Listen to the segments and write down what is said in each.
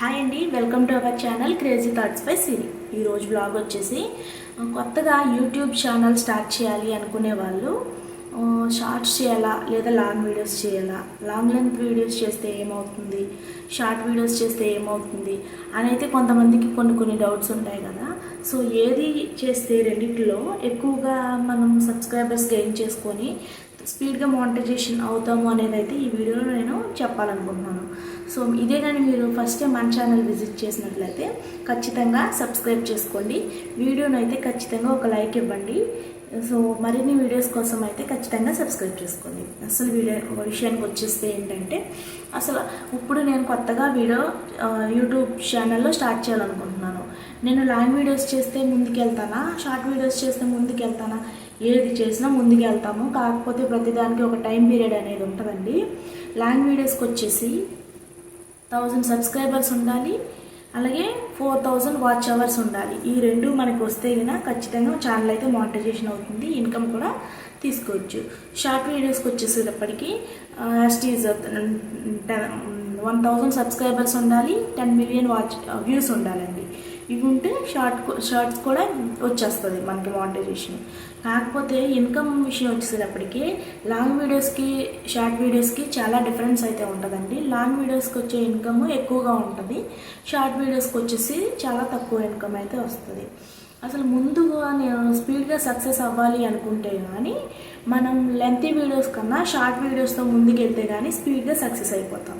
Hi అండి welcome to our channel crazy thoughts by Siri. ఈరోజు blog వచ్చేసి కొత్తగా యూట్యూబ్ ఛానల్ స్టార్ట్ చేయాలి అనుకునే వాళ్ళు షార్ట్స్ చేయాలా లేదా లాంగ్ వీడియోస్ చేయాలా? లాంగ్ లెంత్ వీడియోస్ చేస్తే ఏమవుతుంది? షార్ట్ వీడియోస్ చేస్తే ఏమవుతుంది? అని అయితే కొంతమందికి కొన్ని కొన్ని డౌట్స్ ఉంటాయి కదా. సో ఏది చేస్తే రెండిట్లో ఎక్కువగా మనం సబ్స్క్రైబర్స్ గెయిన్ చేసుకొని స్పీడ్గా మానిటైజేషన్ అవుతాము అనేది అయితే ఈ వీడియోలో నేను చెప్పాలనుకుంటున్నాను. సో ఇదే కానీ మీరు ఫస్ట్ టైం మన ఛానల్ విజిట్ చేసినట్లయితే ఖచ్చితంగా సబ్స్క్రైబ్ చేసుకోండి. వీడియోను అయితే ఖచ్చితంగా ఒక లైక్ ఇవ్వండి. సో మరిన్ని వీడియోస్ కోసం అయితే ఖచ్చితంగా సబ్స్క్రైబ్ చేసుకోండి. అసలు వీడియో విషయానికి వచ్చేస్తే ఏంటంటే అసలు ఇప్పుడు నేను కొత్తగా వీడియో యూట్యూబ్ ఛానల్లో స్టార్ట్ చేయాలనుకుంటున్నాను. నేను లాంగ్ వీడియోస్ చేస్తే ముందుకెళ్తానా? షార్ట్ వీడియోస్ చేస్తే ముందుకెళ్తానా? ఏది చేసినా ముందుకు వెళ్తాము. కాకపోతే ప్రతిదానికి ఒక టైం పీరియడ్ అనేది ఉంటుందండి. లాంగ్ వీడియోస్కి వచ్చేసి థౌజండ్ సబ్స్క్రైబర్స్ ఉండాలి. అలాగే ఫోర్ థౌజండ్ వాచ్ అవర్స్ ఉండాలి. ఈ రెండు మనకు వస్తే కనుక ఖచ్చితంగా ఛానల్ అయితే మానిటైజేషన్ అవుతుంది. ఇన్కమ్ కూడా తీసుకోవచ్చు. షార్ట్ వీడియోస్కి వచ్చేసేటప్పటికి యాస్టీజ్ వన్ థౌజండ్ సబ్స్క్రైబర్స్ ఉండాలి. టెన్ మిలియన్ వాచ్ వ్యూస్ ఉండాలండి. ఇవి ఉంటే షార్ట్ షార్ట్స్ కూడా వచ్చేస్తుంది మనకి మానిటైజేషన్ కాకపోతే ఇన్కమ్ విషయం వచ్చేటప్పటికి లాంగ్ వీడియోస్కి షార్ట్ వీడియోస్కి చాలా డిఫరెన్స్ అయితే ఉంటుందండి. లాంగ్ వీడియోస్కి వచ్చే ఇన్కమ్ ఎక్కువగా ఉంటుంది. షార్ట్ వీడియోస్కి వచ్చేసి చాలా తక్కువ ఇన్కమ్ అయితే వస్తుంది. అసలు ముందుగా నేను స్పీడ్గా సక్సెస్ అవ్వాలి అనుకుంటే కానీ మనం లెంతీ వీడియోస్ కన్నా షార్ట్ వీడియోస్తో ముందుకెళ్తే కానీ స్పీడ్గా సక్సెస్ అయిపోతాం.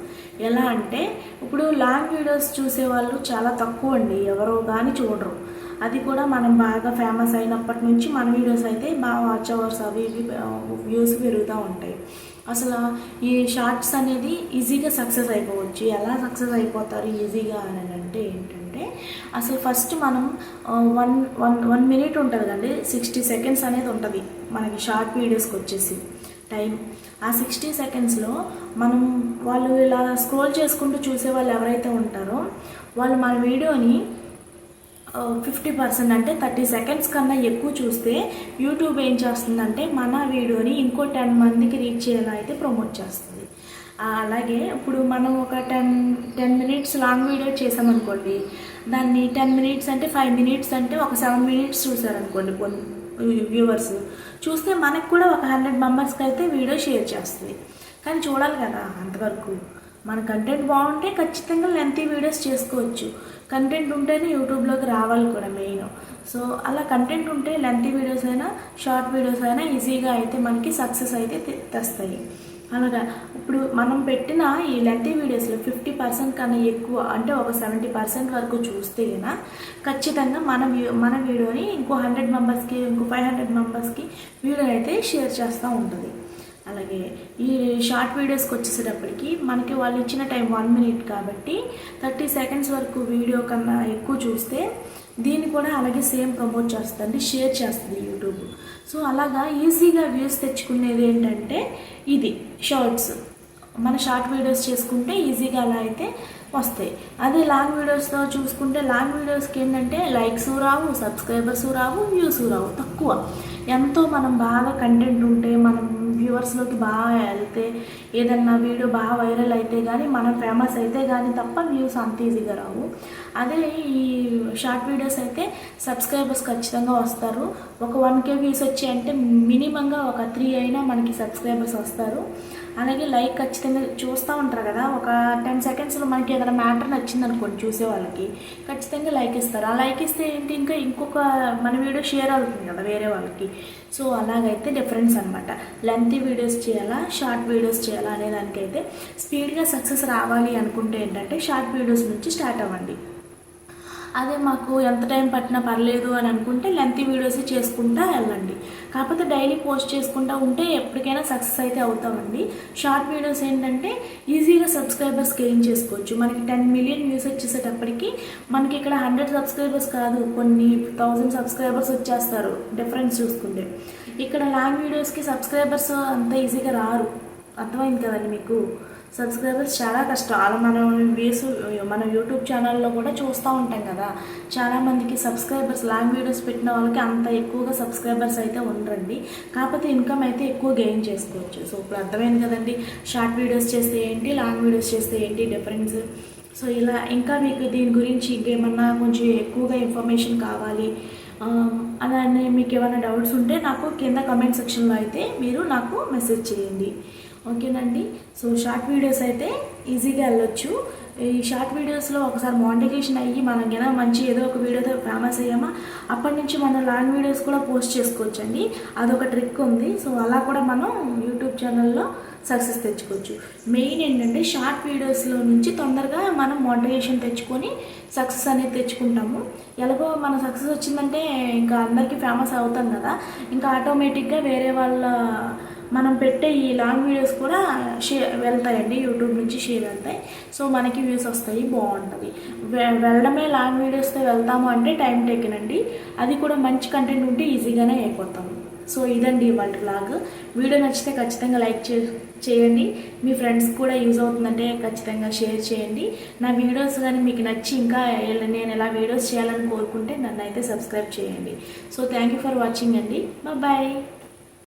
ఎలా అంటే ఇప్పుడు లాంగ్ వీడియోస్ చూసే వాళ్ళు చాలా తక్కువ అండి ఎవరో కానీ చూడరు. అది కూడా మనం బాగా ఫేమస్ అయినప్పటి నుంచి మన వీడియోస్ అయితే బాగా వాచ్ అవర్స్ అవి ఇవి వ్యూస్ పెరుగుతూ ఉంటాయి. అసలు ఈ షార్ట్స్ అనేది ఈజీగా సక్సెస్ అయిపోవచ్చు. ఎలా సక్సెస్ అయిపోతారు ఈజీగా అని అంటే ఏంటంటే అసలు ఫస్ట్ మనం వన్ వన్ వన్ మినిట్ ఉంటుంది కదండి సిక్స్టీ సెకండ్స్ అనేది ఉంటుంది మనకి షార్ట్ వీడియోస్కి వచ్చేసి టైం ఆ సిక్స్టీ సెకండ్స్లో మనం వాళ్ళు ఇలా స్క్రోల్ చేసుకుంటూ చూసే వాళ్ళు ఎవరైతే ఉంటారో వాళ్ళు మన వీడియోని ఫిఫ్టీ పర్సెంట్ అంటే థర్టీ సెకండ్స్ కన్నా ఎక్కువ చూస్తే యూట్యూబ్ ఏం చేస్తుందంటే మన వీడియోని ఇంకో టెన్ మందికి రీచ్ చేయాలని అయితే ప్రమోట్ చేస్తుంది. అలాగే ఇప్పుడు మనం ఒక ten ten minutes long video చేసామనుకోండి దాన్ని టెన్ మినిట్స్ అంటే ఫైవ్ మినిట్స్ అంటే ఒక సెవెన్ మినిట్స్ చూసారనుకోండి కొన్ని వ్యూవర్స్. చూస్తే మనకు కూడా ఒక హండ్రెడ్ మెంబర్స్కి అయితే వీడియో షేర్ చేస్తుంది. కానీ చూడాలి కదా అంతవరకు. మన కంటెంట్ బాగుంటే ఖచ్చితంగా లెంతీ వీడియోస్ చేసుకోవచ్చు. కంటెంట్ ఉంటేనే యూట్యూబ్లోకి రావాలి కూడా మెయిన్. సో అలా కంటెంట్ ఉంటే లెంతీ వీడియోస్ అయినా షార్ట్ వీడియోస్ అయినా ఈజీగా అయితే మనకి సక్సెస్ అయితే తెస్తాయి. అలాగా. ఇప్పుడు మనం పెట్టిన ఈ లెంతీ వీడియోస్లో ఫిఫ్టీ పర్సెంట్ కన్నా ఎక్కువ అంటే ఒక సెవెంటీ పర్సెంట్ వరకు చూస్తే కనుక ఖచ్చితంగా మన వ్యూ మన వీడియోని ఇంకో హండ్రెడ్ మెంబర్స్కి ఇంకో ఫైవ్ హండ్రెడ్ మెంబర్స్కి వీడియో అయితే షేర్ చేస్తూ ఉంటుంది. అలాగే ఈ షార్ట్ వీడియోస్కి వచ్చేసేటప్పటికి మనకి వాళ్ళు ఇచ్చిన టైం వన్ మినిట్ కాబట్టి థర్టీ సెకండ్స్ వరకు వీడియో కన్నా ఎక్కువ చూస్తే దీన్ని కూడా అలాగే సేమ్ ప్రమోట్ చేస్తుంది షేర్ చేస్తుంది యూట్యూబ్ సో అలాగా ఈజీగా వ్యూస్ తెచ్చుకునేది ఏంటంటే ఇది షార్ట్స్ మన షార్ట్ వీడియోస్ చేసుకుంటే ఈజీగా అలా అయితే వస్తాయి. అదే లాంగ్ వీడియోస్తో చూసుకుంటే లాంగ్ వీడియోస్కి ఏంటంటే లైక్స్ రావు సబ్స్క్రైబర్స్ రావు వ్యూస్ రావు తక్కువ. ఎంతో మనం బాగా కంటెంట్ ఉంటే మనం వ్యూవర్స్లోకి బాగా వెళ్తే ఏదన్నా వీడియో బాగా వైరల్ అయితే కానీ మనం ఫేమస్ అయితే కానీ తప్ప వ్యూస్ అంత ఈజీగా రావు. అదే ఈ షార్ట్ వీడియోస్ అయితే సబ్స్క్రైబర్స్ ఖచ్చితంగా వస్తారు. ఒక వన్ కే వ్యూస్ వచ్చి అంటే మినిమంగా ఒక త్రీ అయినా మనకి సబ్స్క్రైబర్స్ వస్తారు. అలాగే లైక్ ఖచ్చితంగా చూస్తూ ఉంటారు కదా. ఒక టెన్ సెకండ్స్లో మనకి ఏదైనా మ్యాటర్ నచ్చింది అనుకోండి చూసే వాళ్ళకి. ఖచ్చితంగా లైక్ ఇస్తారు. ఆ లైక్ ఇస్తే ఏంటి? ఇంకా ఇంకొక మన వీడియో షేర్ అవుతుంది కదా వేరే వాళ్ళకి. సో అలాగైతే డిఫరెన్స్ అనమాట లెంతీ వీడియోస్ చేయాలా? షార్ట్ వీడియోస్ చేయాలా? అనే దానికైతే స్పీడ్గా సక్సెస్ రావాలి అనుకుంటే ఏంటంటే షార్ట్ వీడియోస్ నుంచి స్టార్ట్ అవ్వండి. అదే మాకు ఎంత టైం పట్టినా పర్లేదు అని అనుకుంటే లెంతీ వీడియోస్ చేసుకుంటా వెళ్ళండి. కాకపోతే డైలీ పోస్ట్ చేసుకుంటా ఉంటే ఎప్పటికైనా సక్సెస్ అయితే అవుతామండి. షార్ట్ వీడియోస్ ఏంటంటే ఈజీగా సబ్స్క్రైబర్స్ గెయిన్ చేసుకోవచ్చు. మనకి టెన్ మిలియన్ వ్యూస్ వచ్చేసేటప్పటికి మనకి ఇక్కడ హండ్రెడ్ సబ్స్క్రైబర్స్ కాదు కొన్ని థౌజండ్ సబ్స్క్రైబర్స్ వచ్చేస్తారు డిఫరెన్స్ చూసుకుంటే. ఇక్కడ లాంగ్ వీడియోస్కి సబ్స్క్రైబర్స్ అంత ఈజీగా రారు. అర్థమైంది కదండి మీకు? సబ్స్క్రైబర్స్ చాలా కష్టం. అలా మనం వేసు మన యూట్యూబ్ ఛానల్లో కూడా చూస్తూ ఉంటాం కదా. చాలామందికి సబ్స్క్రైబర్స్ లాంగ్ వీడియోస్ పెట్టిన వాళ్ళకి అంత ఎక్కువగా సబ్స్క్రైబర్స్ అయితే ఉండరండి. కాకపోతే ఇన్కమ్ అయితే ఎక్కువ గెయిన్ చేసుకోవచ్చు. సో ఇప్పుడు అర్థమైంది కదండి. షార్ట్ వీడియోస్ చేస్తే ఏంటి లాంగ్ వీడియోస్ చేస్తే ఏంటి డిఫరెన్స్? సో ఇలా ఇంకా మీకు దీని గురించి ఇంకేమన్నా కొంచెం ఎక్కువగా ఇన్ఫర్మేషన్ కావాలి అలానే మీకు ఏమైనా డౌట్స్ ఉంటే నాకు కింద కమెంట్ సెక్షన్లో అయితే మీరు నాకు మెసేజ్ చేయండి. ఓకేనండి. సో షార్ట్ వీడియోస్ అయితే ఈజీగా వెళ్ళొచ్చు. ఈ షార్ట్ వీడియోస్లో ఒకసారి మోనిటైజేషన్ అయ్యి మనం ఏదైనా మంచి ఏదో ఒక వీడియోతో ఫేమస్ అయ్యామా అప్పటి నుంచి మనం లాంగ్ వీడియోస్ కూడా పోస్ట్ చేసుకోవచ్చండి. అదొక ట్రిక్ ఉంది. సో అలా కూడా మనం యూట్యూబ్ ఛానల్లో సక్సెస్ తెచ్చుకోవచ్చు. మెయిన్ ఏంటంటే షార్ట్ వీడియోస్లో నుంచి తొందరగా మనం మోటివేషన్ తెచ్చుకొని సక్సెస్ అనేది తెచ్చుకుంటాము. ఎలాగో మన సక్సెస్ వచ్చిందంటే ఇంకా అందరికీ ఫేమస్ అవుతాం కదా. ఇంకా ఆటోమేటిక్గా వేరే వాళ్ళ మనం పెట్టే ఈ లాంగ్ వీడియోస్ కూడా షేర్ వెళ్తాయండి యూట్యూబ్ నుంచి షేర్ వెళ్తాయి. సో మనకి వ్యూస్ వస్తాయి బాగుంటుంది. వె- వెళ్ళడమే లాంగ్ వీడియోస్తో వెళ్తాము అంటే టైం టేకెన్ అండి. అది కూడా మంచి కంటెంట్ ఉంటే ఈజీగానే అయిపోతాము సో ఇదండి ఇవాళ బ్లాగ్ వీడియో నచ్చితే ఖచ్చితంగా లైక్ చే చేయండి. మీ ఫ్రెండ్స్ కూడా యూజ్ అవుతుందంటే ఖచ్చితంగా షేర్ చేయండి. నా వీడియోస్ కానీ మీకు నచ్చి ఇంకా ఎలా- నేను ఎలా వీడియోస్ చేయాలని కోరుకుంటే నన్ను అయితే సబ్స్క్రైబ్ చేయండి. So thank you for watching అండి. బాయ్